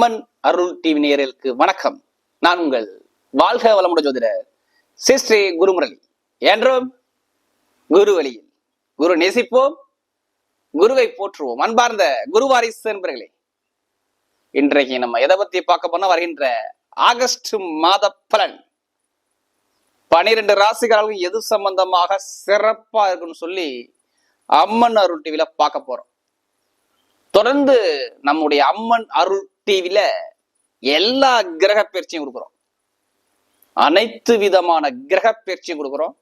அம்மன் அருள் TV நேயர்களுக்கு வணக்கம். நான் உங்கள் வாழ்க வளமுட ஜோதிடர் சிஸ்ரீ குருமுரளி. என்றும் குரு வழியில். குரு நேசிப்போம் குருவை போற்றுவோம். அன்பார்ந்த குருவாரிசு என்பர்களே இன்றைக்கு நம்ம எதை பத்தி பார்க்க போனா வருகின்ற ஆகஸ்ட் மாத பலன். பனிரெண்டு ராசிகாரர்களும் எது சம்பந்தமாக சிறப்பா இருக்குன்னு சொல்லி அம்மன் அருள் டிவில பார்க்க போறோம். தொடர்ந்து நம்முடைய அம்மன் அருள் டிவில எல்லா கிரக பயிற்சியும் கொடுக்குறோம். அனைத்து விதமான கிரக பயிற்சியும் கொடுக்குறோம்.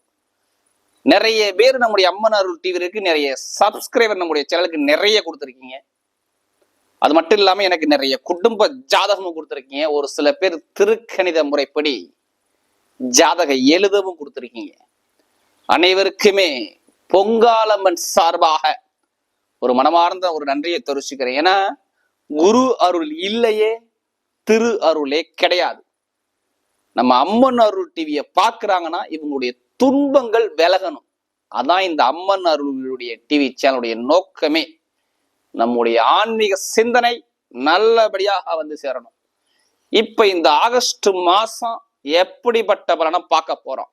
நிறைய பேர் நம்முடைய அம்மன் அருள் டிவிக்கு நிறைய சப்ஸ்கிரைபர் நம்முடைய சேனலுக்கு நிறைய கொடுத்துருக்கீங்க. அது மட்டும் இல்லாம எனக்கு நிறைய குடும்ப ஜாதகமும் கொடுத்துருக்கீங்க. ஒரு சில பேர் திருக்கணித முறைப்படி ஜாதக எழுதவும் கொடுத்துருக்கீங்க. அனைவருக்குமே பொங்காலம்மன் சார்பாக ஒரு மனமார்ந்த ஒரு நன்றியை தெரிவிச்சுக்கிறேன். ஏன்னா குரு அருள் இல்லையே திரு அருளே கிடையாது. நம்ம அம்மன் அருள் டிவியை பார்க்குறாங்கன்னா இவங்களுடைய துன்பங்கள் விலகணும். அதான் இந்த அம்மன் அருளுடைய டிவி சேனலுடைய நோக்கமே. நம்முடைய ஆன்மீக சிந்தனை நல்லபடியாக வந்து சேரணும். இப்ப இந்த ஆகஸ்ட் மாசம் எப்படிப்பட்ட பலனை பார்க்க போறோம்?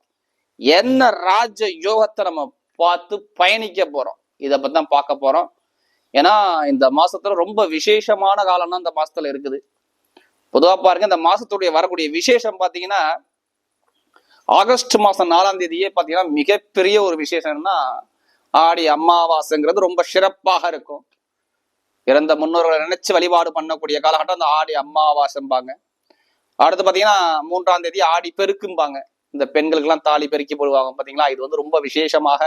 என்ன ராஜ யோகத்தை நம்ம பார்த்து பயணிக்க போறோம்? இதை பத்தி தான் பார்க்க போறோம். ஏன்னா இந்த மாசத்துல ரொம்ப விசேஷமான காலம்னா இந்த மாசத்துல இருக்குது. பொதுவா பாருங்க இந்த மாசத்துடைய வரக்கூடிய விசேஷம் பாத்தீங்கன்னா ஆகஸ்ட் மாசம் நாலாம் தேதியே பாத்தீங்கன்னா மிகப்பெரிய ஒரு விசேஷம்னா ஆடி அமாவாசைங்கிறது ரொம்ப சிறப்பாக இருக்கும். இறந்த முன்னோர்களை நினைச்சு வழிபாடு பண்ணக்கூடிய காலகட்டம் அந்த ஆடி அமாவாசைம்பாங்க. அடுத்து பாத்தீங்கன்னா மூன்றாம் தேதி ஆடி பெருக்கும்பாங்க. இந்த பெண்களுக்கெல்லாம் தாலி பெருக்கி போடுவாங்க பாத்தீங்களா? இது வந்து ரொம்ப விசேஷமாக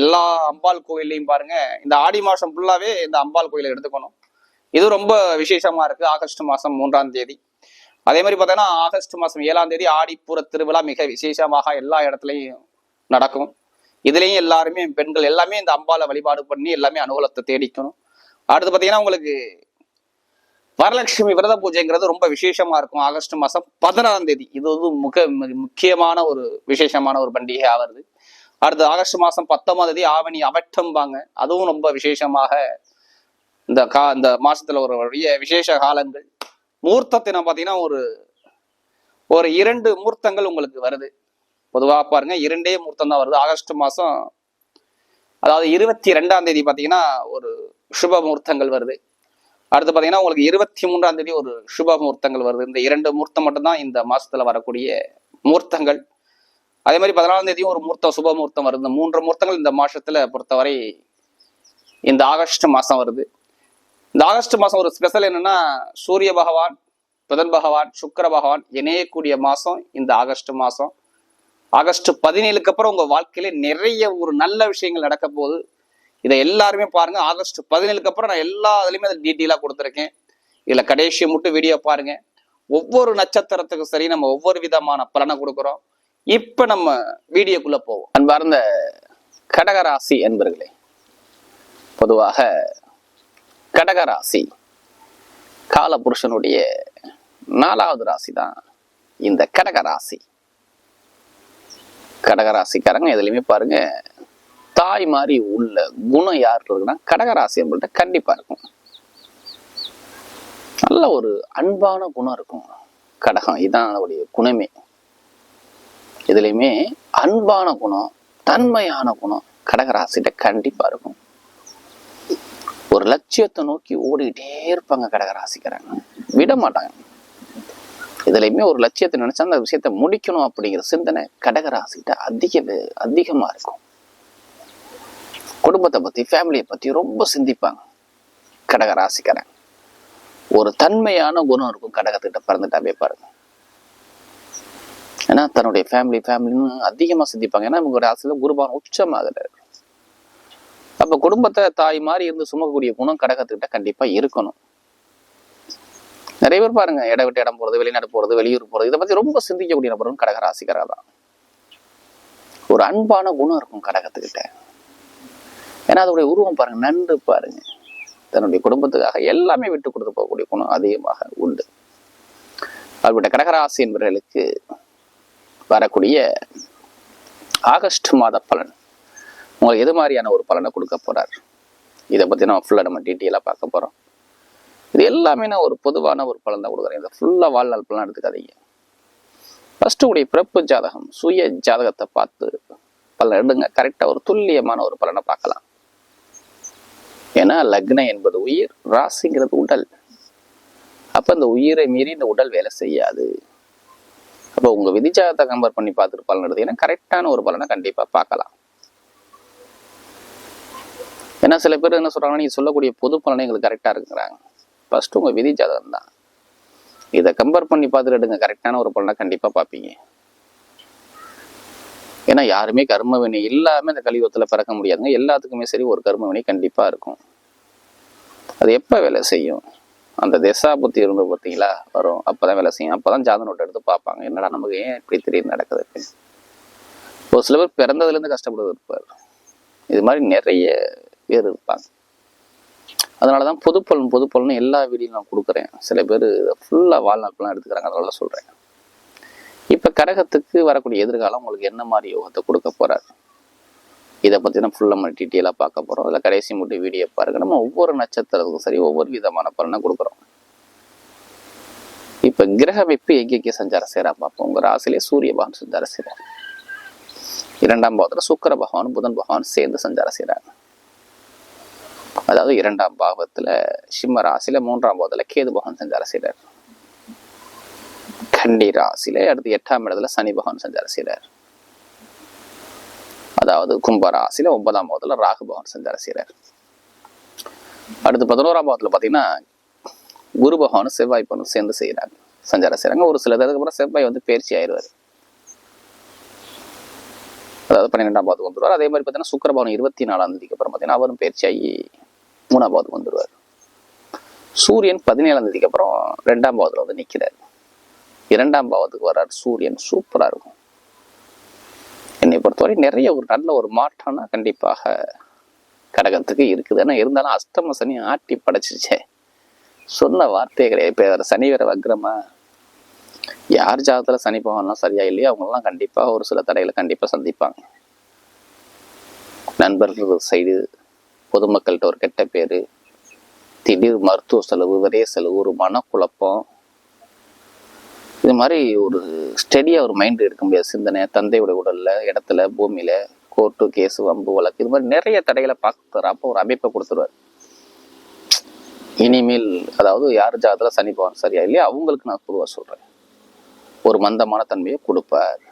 எல்லா அம்பாள் கோயில்லையும் பாருங்க இந்த ஆடி மாசம் ஃபுல்லாவே இந்த அம்பாள் கோயிலை எடுத்துக்கணும். இது ரொம்ப விசேஷமா இருக்கு ஆகஸ்ட் மாசம் மூன்றாம் தேதி. அதே மாதிரி பார்த்தோன்னா ஆகஸ்ட் மாசம் ஏழாம் தேதி ஆடிப்புற திருவிழா மிக விசேஷமாக எல்லா இடத்துலையும் நடக்கும். இதுலேயும் எல்லாருமே பெண்கள் எல்லாமே இந்த அம்பாளை வழிபாடு பண்ணி எல்லாமே அனுகூலத்தை தேடிக்கணும். அடுத்து பார்த்தீங்கன்னா உங்களுக்கு வரலட்சுமி விரத பூஜைங்கிறது ரொம்ப விசேஷமா இருக்கும் ஆகஸ்ட் மாசம் பதினாறாம் தேதி. இது வந்து முக முக்கியமான ஒரு விசேஷமான ஒரு பண்டிகை ஆகிறது அடுத்து ஆகஸ்ட் மாதம் பத்தொன்பதாம் தேதி ஆவணி அவட்டம்பாங்க. அதுவும் ரொம்ப விசேஷமாக இந்த கா இந்த மாசத்துல ஒரு வழிய விசேஷ காலங்கள். மூர்த்தத்தின பார்த்தீங்கன்னா ஒரு ஒரு இரண்டு மூர்த்தங்கள் உங்களுக்கு வருது. பொதுவாக பாருங்க இரண்டே மூர்த்தம் தான் வருது. ஆகஸ்ட் மாதம் அதாவது இருபத்தி ரெண்டாம் தேதி பார்த்தீங்கன்னா ஒரு சுப முகூர்த்தங்கள் வருது. அடுத்து பார்த்தீங்கன்னா உங்களுக்கு இருபத்தி மூன்றாம் தேதி ஒரு சுப முகூர்த்தங்கள் வருது. இந்த இரண்டு முகூர்த்தம் மட்டும்தான் இந்த மாசத்துல வரக்கூடிய முகூர்த்தங்கள் அதே மாதிரி பதினாலாம் தேதியும் ஒரு முகூர்த்தம் சுப முகூர்த்தம் வருது. மூன்று முகூர்த்தங்கள் இந்த மாசத்துல பொறுத்தவரை இந்த ஆகஸ்ட் மாசம் வருது. இந்த ஆகஸ்ட் மாசம் ஒரு ஸ்பெஷல் என்னன்னா சூரிய பகவான் புதன் பகவான் சுக்கர பகவான் இணையக்கூடிய மாசம் இந்த ஆகஸ்ட் மாசம். ஆகஸ்ட் பதினேழுக்கு அப்புறம் உங்க வாழ்க்கையில நிறைய ஒரு நல்ல விஷயங்கள் நடக்க போகுது. இதை எல்லாருமே பாருங்க. ஆகஸ்ட் பதினேழுக்கு அப்புறம் நான் எல்லா இதுலயுமே அதை டீட்டெயிலா கொடுத்துருக்கேன். இதுல கடைசி மட்டும் வீடியோ பாருங்க. ஒவ்வொரு நட்சத்திரத்துக்கும் சரி நம்ம ஒவ்வொரு விதமான பலனை கொடுக்குறோம். இப்ப நம்ம வீடியோக்குள்ள போவோம். அன்பார்ந்த கடகராசி என்பர்களே பொதுவாக கடகராசி காலபுருஷனுடைய நாலாவது ராசி தான் இந்த கடகராசி. கடகராசிக்காரங்க எதுலையுமே பாருங்க தாய் மாதிரி உள்ள குணம் யார் இருக்குன்னா கடகராசி என்பட்ட கண்டிப்பா இருக்கும். நல்ல ஒரு அன்பான குணம் இருக்கும். கடகம் இதுதான் அதனுடைய குணமே. இதுலையுமே அன்பான குணம் தன்மையான குணம் கடகராசிட்ட கண்டிப்பா இருக்கும். ஒரு லட்சியத்தை நோக்கி ஓடிக்கிட்டே இருப்பாங்க கடகராசிக்காரங்க. விட மாட்டாங்க. இதுலையுமே ஒரு லட்சியத்தை நினைச்சா அந்த விஷயத்தை முடிக்கணும் அப்படிங்கிற சிந்தனை கடகராசிட்ட அதிக அதிகமா இருக்கும். குடும்பத்தை பத்தி ஃபேமிலியை பத்தி ரொம்ப சிந்திப்பாங்க கடகராசிக்காரங்க. ஒரு தன்மையான குணம் இருக்கும் கடகத்திட்ட பிறந்துட்டாவே பாருங்க. ஏன்னா தன்னுடைய ஃபேமிலி ஃபேமிலின்னு அதிகமாக சிந்திப்பாங்க. ஏன்னா இவங்க ராசியில குருபான் உச்சமாகிறாரு. அப்போ குடும்பத்தை தாய் மாதிரி இருந்து சுமக்கக்கூடிய குணம் கடகத்துக்கிட்ட கண்டிப்பாக இருக்கணும். நிறைய பேர் பாருங்க இடம் விட்டு இடம் போகிறது வெளிநாடு போகிறது வெளியூர் போகிறது இதை பற்றி ரொம்ப சிந்திக்கக்கூடிய நபரும் கடக கடகராசிக்காரர் தான். ஒரு அன்பான குணம் இருக்கும் கடகத்துக்கிட்ட. ஏன்னா அதோடைய உருவம் பாருங்க நன்று பாருங்க. தன்னுடைய குடும்பத்துக்காக எல்லாமே விட்டு கொடுத்து போகக்கூடிய குணம் அதிகமாக உண்டு. அப்படிப்பட்ட கடகராசி என்பவர்களுக்கு வரக்கூடிய ஆகஸ்ட் மாத பலன். உங்களுக்கு எது மாதிரியான ஒரு பலனை கொடுக்க போறார்? இதை பத்தி நம்ம ஃபுல்லாக நம்ம டீட்டெயிலாக பார்க்க போறோம். இது எல்லாமே நான் ஒரு பொதுவான ஒரு பலன் தான் கொடுக்குறேன். இதை ஃபுல்லாக வாழ்நாள் பலன் எடுத்துக்காதீங்க. ஃபர்ஸ்ட் உடைய பிறப்பு ஜாதகம் சுய ஜாதகத்தை பார்த்து பலன் எடுங்க. கரெக்டாக ஒரு துல்லியமான ஒரு பலனை பார்க்கலாம். ஏன்னா லக்னம் என்பது உயிர் ராசிங்கிறது உடல். அப்ப இந்த உயிரை மீறி இந்த உடல் வேலை செய்யாது. அப்போ உங்க விதிஜாதத்தை கம்பேர் பண்ணி பார்த்துட்டு பலன் எடுத்தீங்கன்னா கரெக்டான ஒரு பலனை கண்டிப்பா பார்க்கலாம். ஏன்னா சில பேர் என்ன சொல்றாங்கன்னா நீங்க சொல்லக்கூடிய பொது பலனை எங்களுக்கு கரெக்டா இருக்குங்கிறாங்க. ஃபஸ்ட்டு உங்க விதி ஜாதகம் தான். இதை கம்பேர் பண்ணி பார்த்துட்டு எடுங்க கரெக்டான ஒரு பலனை கண்டிப்பா பார்ப்பீங்க. ஏன்னா யாருமே கர்ம வினை இந்த கலியுகத்தில் பிறக்க முடியாதுங்க. எல்லாத்துக்குமே சரி ஒரு கர்ம வினை கண்டிப்பா இருக்கும். அது எப்போ வேலை செய்யும்? அந்த திசா புத்தி இருந்து பார்த்தீங்களா? வரும். அப்பதான் வேலை செய்யும். அப்பதான் ஜாத நோட்டை எடுத்து பார்ப்பாங்க. என்னடா நமக்கு ஏன் இப்படி திடீர்னு நடக்குது ஒரு சில பேர் பிறந்ததுல இருந்து கஷ்டப்படுவது இருப்பார். இது மாதிரி நிறைய பேர் இருப்பாங்க. அதனாலதான் தான் பொதுப்பலன் பொதுப்பலன் எல்லா வீடியும் நான் கொடுக்குறேன். சில பேர் ஃபுல்லா வாழ்நாட்கள்லாம் எடுத்துக்கிறாங்க. அதனால சொல்றேன். இப்ப கடகத்துக்கு வரக்கூடிய எதிர்காலம் உங்களுக்கு என்ன மாதிரி யோகத்தை கொடுக்க போறாரு? இதை பத்தி தான் ஃபுல்லாக நம்ம டீட்டெயிலாக பார்க்க போறோம். அதில் கடைசி மட்டும் வீடியோ பாருங்க. நம்ம ஒவ்வொரு நட்சத்திரத்துக்கும் சரி ஒவ்வொரு விதமான பலனை கொடுக்குறோம். இப்ப கிரக வைப்பு எங்கெங்கே சஞ்சாரம் செய்யறா பார்ப்போம். உங்க ராசிலே சூரிய பகவான் சஞ்சாரம் செய்கிறார் இரண்டாம் பாவத்துல சுக்கர பகவான் புதன் பகவான் சேர்ந்து சஞ்சாரம் செய்கிறாங்க அதாவது இரண்டாம் பாவத்துல சிம்ம ராசியில் மூன்றாம் பாவத்துல கேது பகவான் சஞ்சாரம் செய்கிறார் கண்டி ராசியில் அடுத்து எட்டாம் இடத்துல சனி பகவான் சஞ்சாரம் செய்கிறார் அதாவது கும்பராசியில ஒன்பதாம் பாவத்துல ராகு பகவான் சஞ்சாரம் செய்கிறார் அடுத்து பதினோராம் பாவத்துல பாத்தீங்கன்னா குரு பகவானும் செவ்வாய் பகவானும் சேர்ந்து செய்யறாங்க சஞ்சாரம் செய்யறாங்க ஒரு சில அதுக்கு அப்புறம் செவ்வாய் வந்து பயிற்சி ஆயிடுவார். அதாவது பன்னிரெண்டாம் பாவத்துக்கு வந்துடுவார் அதே மாதிரி பார்த்தீங்கன்னா சுக்கரபவன் இருபத்தி நாலாம் தேதிக்கு அப்புறம் பார்த்தீங்கன்னா அவரும் பயிற்சி ஆகி மூணாம் பாவத்துக்கு வந்துடுவார் சூரியன் பதினேழாம் தேதிக்கு அப்புறம் ரெண்டாம் பாவத்தில் வந்து நிற்கிறார் இரண்டாம் பாவத்துக்கு வர்றார். சூரியன் சூப்பரா இருக்கும். என்னை பொறுத்தவரை நிறைய ஒரு நல்ல ஒரு மாற்றம்னா கண்டிப்பாக கடகத்துக்கு இருக்குது. ஏன்னா இருந்தாலும் அஷ்டம சனி ஆட்டி படைச்சிச்சே சொன்ன வார்த்தையே கிடையாது. இப்போ சனி வேற வக்ரமா யார் ஜாதத்தில் சனி பகவான்லாம் சரியா இல்லையோ அவங்களாம் கண்டிப்பாக ஒரு சில தடைகளை கண்டிப்பாக சந்திப்பாங்க. நண்பர்கள் சைடு பொதுமக்கள்கிட்ட ஒரு கெட்ட பேர் திடீர் மருத்துவ செலவு விரைய செலவு ஒரு மனக்குழப்பம் இது மாதிரி ஒரு ஸ்டெடியாக ஒரு மைண்ட் இருக்க முடியாது. சிந்தனை தந்தையோட உடலில் இடத்துல பூமியில் கோர்ட்டு கேஸு வம்பு வழக்கு இது மாதிரி நிறைய தடைகளை பார்த்துறாரு அப்போ ஒரு அமைப்பை கொடுத்துருவாரு. இனிமேல் அதாவது யார் ஜாதத்துல சனி பகவான் சரியா இல்லையா அவங்களுக்கு நான் பொதுவாக சொல்கிறேன் ஒரு மந்தமான தன்மையை கொடுப்பார்.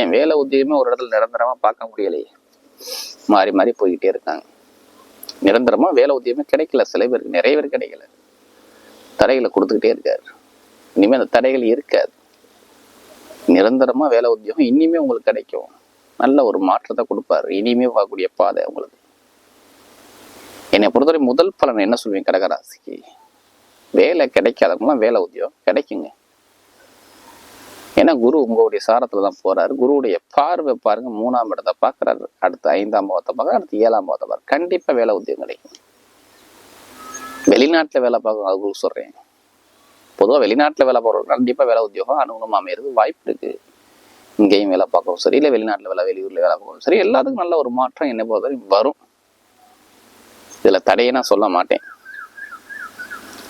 ஏன் வேலை உத்தியமே ஒரு இடத்துல நிரந்தரமாக பார்க்க முடியலையே. மாறி மாறி போய்கிட்டே இருக்காங்க. நிரந்தரமாக வேலை உத்தியமே கிடைக்கல. சில பேருக்கு நிறைய பேர் கிடைக்கல. தடைகளை கொடுத்துக்கிட்டே இருக்காரு. இனிமே அந்த தடைகள் இருக்காது. நிரந்தரமா வேலை உத்தியோகம் இனிமே உங்களுக்கு கிடைக்கும். நல்ல ஒரு மாற்றத்தை கொடுப்பாரு. இனிமே பார்க்கக்கூடிய பாதை உங்களுக்கு. என்னை பொறுத்தவரை முதல் பலன் என்ன சொல்லுவீங்க கடகராசிக்கு? வேலை கிடைக்காதவங்களாம் வேலை உத்தியோகம் கிடைக்குங்க. ஏன்னா குரு உங்களுடைய சாரத்தில் தான் போறாரு. குருவுடைய பார்வை பாருங்க மூணாம் இடத்தை பார்க்குறாரு. அடுத்து ஐந்தாம் பாவத்தை பார்க்க அடுத்து ஏழாம் பாவத்தை பார்க்க கண்டிப்பா வேலை உத்தியோகம் கிடைக்கும். வெளிநாட்டுல வேலை பார்க்க அது சொல்றேன். பொதுவாக வெளிநாட்டுல வேலை போகிறவங்க கண்டிப்பா வேலை உத்தியோகம் அனுகூலமாக அமையிறது வாய்ப்பு இருக்கு. இங்கேயும் வேலை பார்க்கவும் சரி இல்லை வெளிநாட்டுல வேலை வெளியூரில் வேலை பார்க்கவும் சரி எல்லாத்துக்கும் நல்ல ஒரு மாற்றம் என்ன பொறுத்தவரை வரும். இதுல தடையை நான் சொல்ல மாட்டேன்.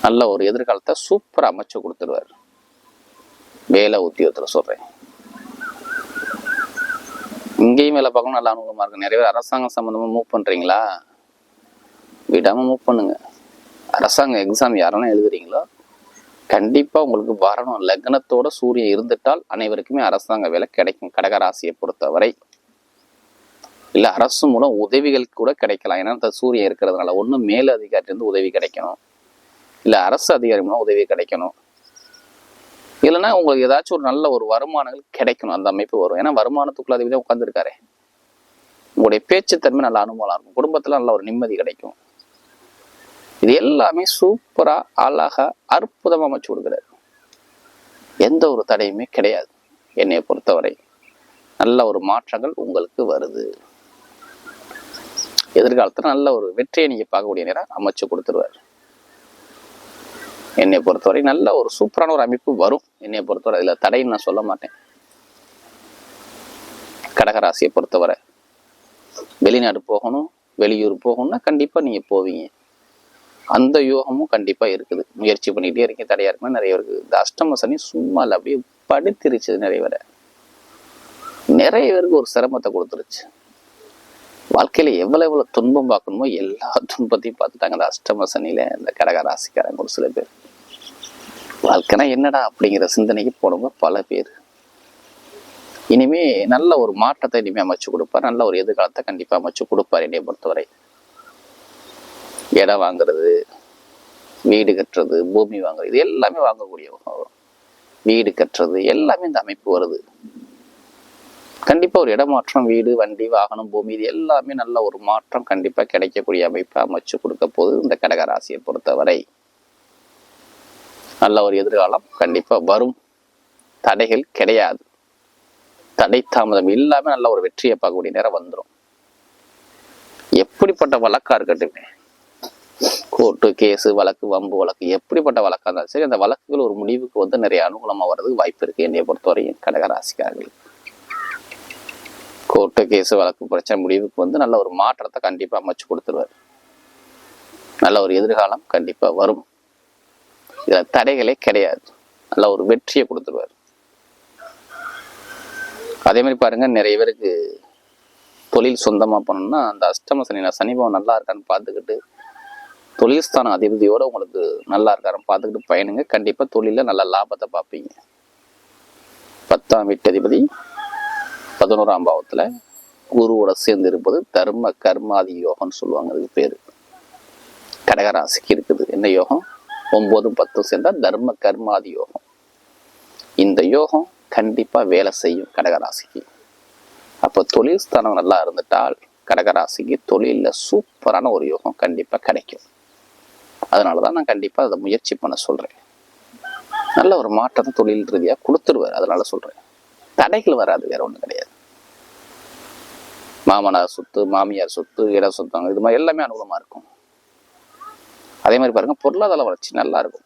நல்ல ஒரு எதிர்காலத்தை சூப்பர் அமைச்சு கொடுத்துருவாரு. வேலை உத்தியோகத்துல சொல்றேன். இங்கேயும் வேலை பார்க்கணும் நல்லா அனுகூலமா இருக்கு. நிறைய பேர் அரசாங்கம் சம்பந்தமா மூவ் பண்றீங்களா? விடாம மூவ் பண்ணுங்க. அரசாங்க எக்ஸாம் யாரெல்லாம் எழுதுறீங்களோ கண்டிப்பா உங்களுக்கு வரணும். லக்னத்தோட சூரியன் இருந்துட்டால் அனைவருக்குமே அரசாங்க வேலை கிடைக்கும். கடகராசியை பொறுத்தவரை. இல்ல அரசு மூலம் உதவிகள் கூட கிடைக்கலாம். ஏன்னா இந்த சூரியன் இருக்கிறதுனால ஒண்ணு மேல் அதிகாரிலேருந்து உதவி கிடைக்கணும். இல்ல அரசு அதிகாரி மூலம் உதவி கிடைக்கணும். இல்லைன்னா உங்களுக்கு ஏதாச்சும் ஒரு நல்ல ஒரு வருமானங்கள் கிடைக்கணும். அந்த அமைப்பு வரும். ஏன்னா வருமானத்துக்குள்ள அதிபதியாக உட்காந்துருக்காரு உங்களுடைய பேச்சுத்தன்மை நல்ல அனுபவம் இருக்கும். குடும்பத்துல நல்ல ஒரு நிம்மதி கிடைக்கும். இது எல்லாமே சூப்பராக அழகா அற்புதமாக அமைச்சு கொடுக்குறாரு. எந்த ஒரு தடையுமே கிடையாது. என்னை பொறுத்தவரை நல்ல ஒரு மாற்றங்கள் உங்களுக்கு வருது. எதிர்காலத்தில் நல்ல ஒரு வெற்றியை நீங்கள் பார்க்கக்கூடிய நேரம் அமைச்சு கொடுத்துருவார். என்னை பொறுத்தவரை நல்ல ஒரு சூப்பரான ஒரு அமைப்பு வரும். என்னை பொறுத்தவரை இதில் தடைன்னு நான் சொல்ல மாட்டேன். கடகராசியை பொறுத்தவரை வெளிநாடு போகணும் வெளியூர் போகணும்னா கண்டிப்பாக நீங்கள் போவீங்க. அந்த யோகமும் கண்டிப்பா இருக்குது. முயற்சி பண்ணிட்டே இருக்கீங்க. தடையா இருக்குமே? நிறைய இருக்குது. இந்த அஷ்டம சனி சும்மா இல்லை அப்படியே படுத்திருச்சு நிறைய பேரை. நிறைய பேருக்கு ஒரு சிரமத்தை கொடுத்துருச்சு. வாழ்க்கையில எவ்வளவு எவ்வளவு துன்பம் பார்க்கணுமோ எல்லா துன்பத்தையும் பார்த்துட்டாங்க அந்த அஷ்டம சனியில இந்த கடக ராசிக்காரங்க ஒரு சில பேர். வாழ்க்கைனா என்னடா அப்படிங்கிற சிந்தனைக்கு போனவங்க பல பேர். இனிமே நல்ல ஒரு மாற்றத்தை இனிமே அமைச்சு கொடுப்பார். நல்ல ஒரு எதிர்காலத்தை கண்டிப்பா அமைச்சு கொடுப்பார் என்னை பொறுத்தவரை. இடம் வாங்குறது வீடு கட்டுறது பூமி வாங்குறது இது எல்லாமே வாங்கக்கூடிய வீடு கட்டுறது எல்லாமே இந்த அமைப்பு வருது. கண்டிப்பா ஒரு இடமாற்றம் வீடு வண்டி வாகனம் பூமி இது எல்லாமே நல்ல ஒரு மாற்றம் கண்டிப்பா கிடைக்கக்கூடிய அமைப்பை அமைச்சு கொடுக்க போது இந்த கடகராசியை பொறுத்தவரை. நல்ல ஒரு எதிர்காலம் கண்டிப்பா வரும். தடைகள் கிடையாது. தடை தாமதம் இல்லாம நல்ல ஒரு வெற்றியை பார்க்கக்கூடிய நேரம் வந்துடும் எப்படிப்பட்ட வழக்காக இருக்கட்டுமே. கோர்ட்டு கேஸு வழக்கு வம்பு வழக்கு எப்படிப்பட்ட வழக்கா இருந்தாலும் சரி அந்த வழக்குகள் ஒரு முடிவுக்கு வந்து நிறைய அனுகூலமா வர்றதுக்கு வாய்ப்பு இருக்கு. என்னைய பொறுத்தவரையும் கடகராசிக்காரர்கள் கோர்ட்டு கேஸு வழக்கு பிரச்சனை முடிவுக்கு வந்து நல்ல ஒரு மாற்றத்தை கண்டிப்பா அமைச்சு கொடுத்துருவார். நல்ல ஒரு எதிர்காலம் கண்டிப்பா வரும். இதில் தடைகளே கிடையாது. நல்ல ஒரு வெற்றியை கொடுத்துருவார். அதே மாதிரி பாருங்க நிறைய பேருக்கு தொழில் சொந்தமா பண்ணணும்னா அந்த அஷ்டம சனி சனிபவம் நல்லா இருக்கான்னு பார்த்துக்கிட்டு தொழில்ஸ்தான அதிபதியோடு அதிபதியோட உங்களுக்கு நல்லா இருக்காருன்னு பார்த்துக்கிட்டு பயனுங்க. கண்டிப்பாக தொழிலில் நல்ல லாபத்தை பார்ப்பீங்க. பத்தாம் வீட்டு அதிபதி பதினோராம் பாவத்தில் குருவோட சேர்ந்து இருப்பது தர்ம கர்மாதி யோகம்னு சொல்லுவாங்க. அதுக்கு பேர். கடகராசிக்கு இருக்குது. என்ன யோகம்? ஒம்பதும் பத்தும் சேர்ந்தால் தர்ம கர்மாதி யோகம். இந்த யோகம் கண்டிப்பாக வேலை செய்யும் கடகராசிக்கு. அப்போ தொழில் ஸ்தானம் நல்லா இருந்துட்டால் கடகராசிக்கு தொழிலில் சூப்பரான ஒரு யோகம் கண்டிப்பாக கிடைக்கும். அதனால தான் நான் கண்டிப்பா அதை முயற்சி பண்ண சொல்றேன். நல்ல ஒரு மாற்றம் தொழில் ரீதியா கொடுத்துருவார் அதனால சொல்றேன். தடைகள் வராது வேற ஒண்ணும் கிடையாது. மாமனார் சொத்து மாமியார் சொத்து இட சொத்தம் இது மாதிரி எல்லாமே அனுகூலமா இருக்கும். அதே மாதிரி பாருங்க பொருளாதார வளர்ச்சி நல்லா இருக்கும்.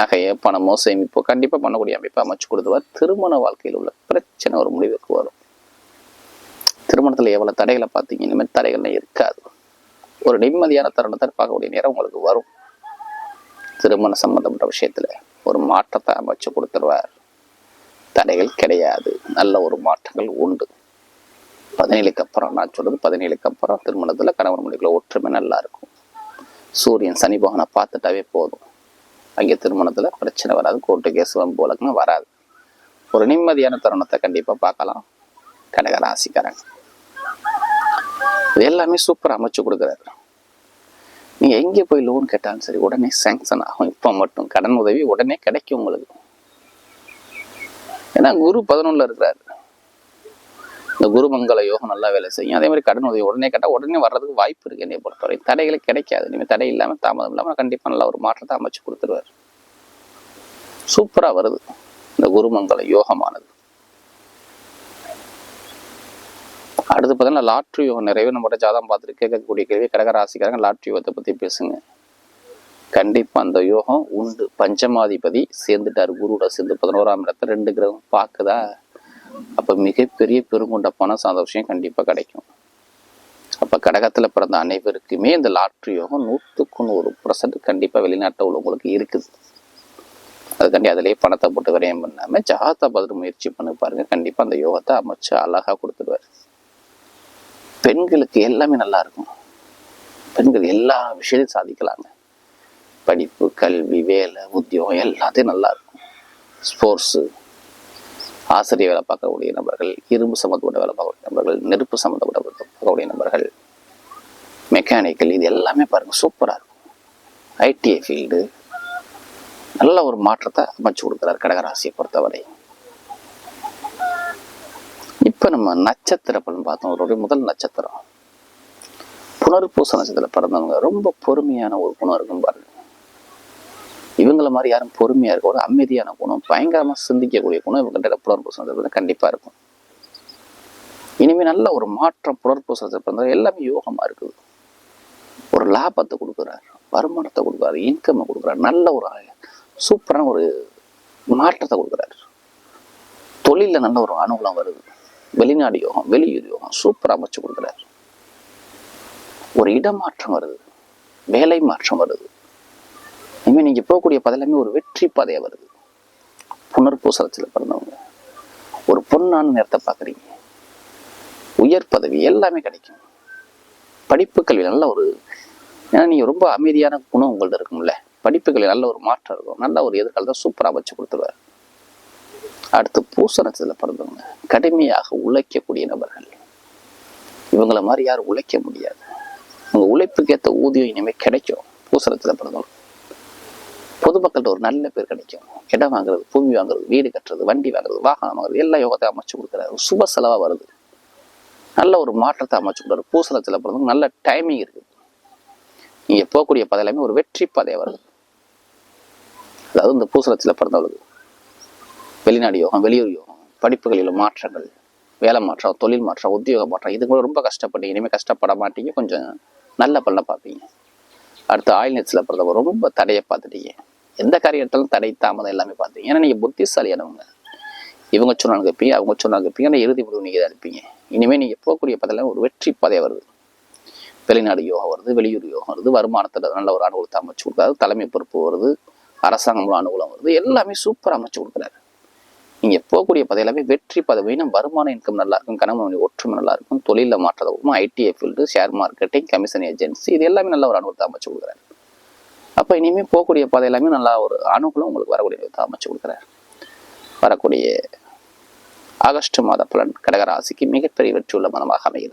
நகையோ பணமோ சேமிப்போ கண்டிப்பா பண்ணக்கூடிய அமைப்பை அமைச்சு கொடுத்துவார் திருமண வாழ்க்கையில் உள்ள பிரச்சனை ஒரு முடிவுக்கு வரும். திருமணத்துல எவ்வளவு தடைகளை பார்த்தீங்க இனிமேல் தடைகள்லாம் இருக்காது. ஒரு நிம்மதியான தருணத்தை பார்க்கக்கூடிய நேரம் உங்களுக்கு வரும். திருமண சம்பந்தப்பட்ட விஷயத்துல ஒரு மாற்றத்தை அமைச்சு கொடுத்துருவார். தடைகள் கிடையாது. நல்ல ஒரு மாற்றங்கள் உண்டு. பதினேழுக்கு அப்புறம் நான் சொல்றது பதினேழுக்கு அப்புறம் திருமணத்துல கணவன் மனைவிக்குள்ள ஒற்றுமை நல்லா இருக்கும். சூரியன் சனி பகவானை பார்த்துட்டாவே போதும். அங்கே திருமணத்துல பிரச்சனை வராது. கோர்ட்டு கேஸ் வம்பு வழக்குன்னு வராது. ஒரு நிம்மதியான தருணத்தை கண்டிப்பா பார்க்கலாம். கடகராசிக்காரங்க இது எல்லாமே சூப்பராக அமைச்சு கொடுக்குறாரு. நீங்கள் எங்கே போய் லோன் கேட்டாலும் சரி உடனே சேங்ஷன் ஆகும். இப்போ மட்டும் கடன் உதவி உடனே கிடைக்கும் உங்களுக்கு. ஏன்னா குரு பதினொன்றில் இருக்கிறாரு. இந்த குருமங்கல யோகம் நல்லா வேலை செய்யும். அதே மாதிரி கடன் உதவி உடனே கேட்டால் உடனே வர்றதுக்கு வாய்ப்பு இருக்கு என்னை பொறுத்தவரை. தடைகளை கிடைக்காது. இனிமேல் தடை இல்லாமல் தாமதம் இல்லாமல் கண்டிப்பாக நல்லா ஒரு மாற்றத்தை அமைச்சு கொடுத்துருவார். சூப்பராக வருது. இந்த குருமங்கல யோகமானது. அடுத்து பார்த்தீங்கன்னா லாட்ரி யோகம். நிறைவே நம்மகிட்ட ஜாதகம் பார்த்துட்டு கேட்கக்கூடிய கேள்வி கடகராசிக்காரங்க லாட்ரி யோகத்தை பத்தி பேசுங்க. கண்டிப்பா அந்த யோகம் உண்டு. பஞ்சமாதிபதி சேர்ந்துட்டாரு. குருவோட சேர்ந்து பதினோராம் இடத்துல ரெண்டு கிரகம் பார்க்குதா? அப்ப மிகப்பெரிய பெருங்கொண்ட பணம் சந்தோஷம் கண்டிப்பாக கண்டிப்பா கிடைக்கும். அப்ப கடகத்துல பிறந்த அனைவருக்குமே இந்த லாட்ரி யோகம் நூற்றுக்கு நூறு பர்சன்ட் கண்டிப்பா வெளிநாட்டில் உள்ளவங்களுக்கு இருக்குது. அதுக்காண்டி அதிலேயே பணத்தை போட்டு விரயம் பண்ணாமல் ஜாதகத்தை பதில் முயற்சி பண்ணி பாருங்க. கண்டிப்பா அந்த யோகத்தை அமைச்சு அழகா கொடுத்துருவாரு. பெண்களுக்கு எல்லாமே நல்லா இருக்கும். பெண்கள் எல்லா விஷயத்தையும் சாதிக்கலாங்க. படிப்பு கல்வி வேலை உத்தியோகம் எல்லாத்தையும் நல்லா இருக்கும். ஸ்போர்ட்ஸு ஆசிரியர் வேலை பார்க்கக்கூடிய நபர்கள் இரும்பு சம்மந்தப்பட்ட வேலை பார்க்கக்கூடிய நபர்கள் நெருப்பு சம்மந்தப்பட்ட பார்க்கக்கூடிய நபர்கள் மெக்கானிக்கல் இது எல்லாமே பாருங்கள் சூப்பராக இருக்கும். ஐடிஐ ஃபீல்டு நல்ல ஒரு மாற்றத்தை அமைச்சு கொடுக்குறார் கடகராசியை பொறுத்தவரை. இப்போ நம்ம நட்சத்திர பலன் பார்த்தோம். அவருடைய முதல் நட்சத்திரம். புனர்பூச நட்சத்திரம் பிறந்தவங்க. ரொம்ப பொறுமையான ஒரு குணம் இருக்கும் பாருங்க. இவங்கள மாதிரி யாரும் பொறுமையா இருக்க ஒரு அமைதியான குணம். பயங்கரமா சிந்திக்கக்கூடிய குணம் இவங்கள்ட்ட புனர்பூச நட்சத்திரத்தில் கண்டிப்பா இருக்கும். இனிமே நல்ல ஒரு மாற்றம் புனர்பூச நட்சத்திரம் பிறந்தவங்க எல்லாமே யோகமா இருக்குது. ஒரு லாபத்தை கொடுக்குறாரு. வருமானத்தை கொடுக்குறாரு. இன்கம்மை கொடுக்குறாரு. நல்ல ஒரு சூப்பரான ஒரு மாற்றத்தை கொடுக்குறாரு. தொழில நல்ல ஒரு அனுகூலம் வருது. வெளிநாடு யோகம் வெளியூர் யோகம் சூப்பரா அமைச்சு கொடுக்குறாரு. ஒரு இடமாற்றம் வருது. வேலை மாற்றம் வருது. இனிமேல் நீங்க போகக்கூடிய பதவியுமே ஒரு வெற்றி பாதையா வருது. புனர்பூசலத்தில் பிறந்தவங்க. ஒரு பொன்னான நேரத்தை பார்க்குறீங்க. உயர் பதவி எல்லாமே கிடைக்கும். படிப்பு கல்வி நல்ல ஒரு ஏன்னா நீங்கள் ரொம்ப அமைதியான குணம் உங்கள்ட்ட இருக்கும்ல. படிப்புகளில் நல்ல ஒரு மாற்றம் இருக்கும். நல்ல ஒரு எதிர்காலத்தை சூப்பராக வச்சு கொடுத்துருவார். அடுத்து பூசணத்தில் பிறந்தவங்க. கடுமையாக உழைக்கக்கூடிய நபர்கள். இவங்கள மாதிரி யாரும் உழைக்க முடியாது. உங்கள் உழைப்புக்கேற்ற ஊதியம் இனிமேல் கிடைக்கும். பூசணத்தில் பிறந்தவங்க. பொதுமக்கள்கிட்ட ஒரு நல்ல பேர் கிடைக்கும். இடம் வாங்குறது பூமி வாங்குறது வீடு கட்டுறது வண்டி வாங்குறது வாகனம் வாங்குறது எல்லா யோகத்தை அமைச்சு கொடுக்குறாரு. சுப செலவாக வருது. நல்ல ஒரு மாற்றத்தை அமைச்சு கொடுக்குறாரு. பூசணத்தில் பிறந்தவங்க நல்ல டைமிங் இருக்குது நீங்கள் போகக்கூடிய பாதை எல்லாமே ஒரு வெற்றி பாதையாக வருது. அதாவது இந்த பூசணத்தில் பிறந்தவர்களுக்கு வெளிநாடு யோகம் வெளியூர் யோகம் படிப்புகளில் மாற்றங்கள் வேலை மாற்றம் தொழில் மாற்றம் உத்தியோக மாற்றம் இது கூட ரொம்ப கஷ்டப்பட்டீங்க இனிமேல் கஷ்டப்பட மாட்டீங்க. கொஞ்சம் நல்ல பலனை பார்ப்பீங்க. அடுத்து ஆயில் நெட்ஸில் பிறந்தவங்க ரொம்ப தடையை பார்த்துட்டீங்க. எந்த காரியத்தாலும் தடை தாமதம் எல்லாமே பார்த்தீங்க ஏன்னா நீங்கள் புத்திசாலியானவங்க. இவங்க சொன்னாங்க இருப்பீங்க அவங்க சொன்னாங்க இருப்பீங்க ஆனால் இறுதி முடிவு நீங்கள் தான் இருப்பீங்க இனிமேல் நீங்கள் போகக்கூடிய பதில ஒரு வெற்றி பதவி வருது. வெளிநாடு யோகம் வருது வெளியூர் யோகம் வருது வருமானத்தில் நல்ல ஒரு அனுகூலத்தை அமைச்சு கொடுக்குறாரு தலைமை பொறுப்பு வருது அரசாங்கம் அனுகூலம் வருது எல்லாமே சூப்பராக அமைச்சு கொடுக்குறாரு. நீங்கள் போகக்கூடிய பதவி எல்லாமே வெற்றி பதவினா வருமான இன்கம் நல்லா இருக்கும் கணவன் ஒற்றுமை நல்லா இருக்கும் தொழிலில் மாற்றத்தை கொடுக்கும் ITI field share marketing commission agency இது எல்லாமே நல்ல ஒரு அனுகூலத்தை அமைச்சு கொடுக்குறாரு. அப்போ இனிமேல் போகக்கூடிய பாதை எல்லாமே நல்லா ஒரு அனுகூலம் உங்களுக்கு வரக்கூடிய விதத்தை அமைச்சு கொடுக்குறாரு. வரக்கூடிய ஆகஸ்ட் மாத பலன் கடகராசிக்கு மிகப்பெரிய வெற்றி உள்ள மனமாக அமைகிறது.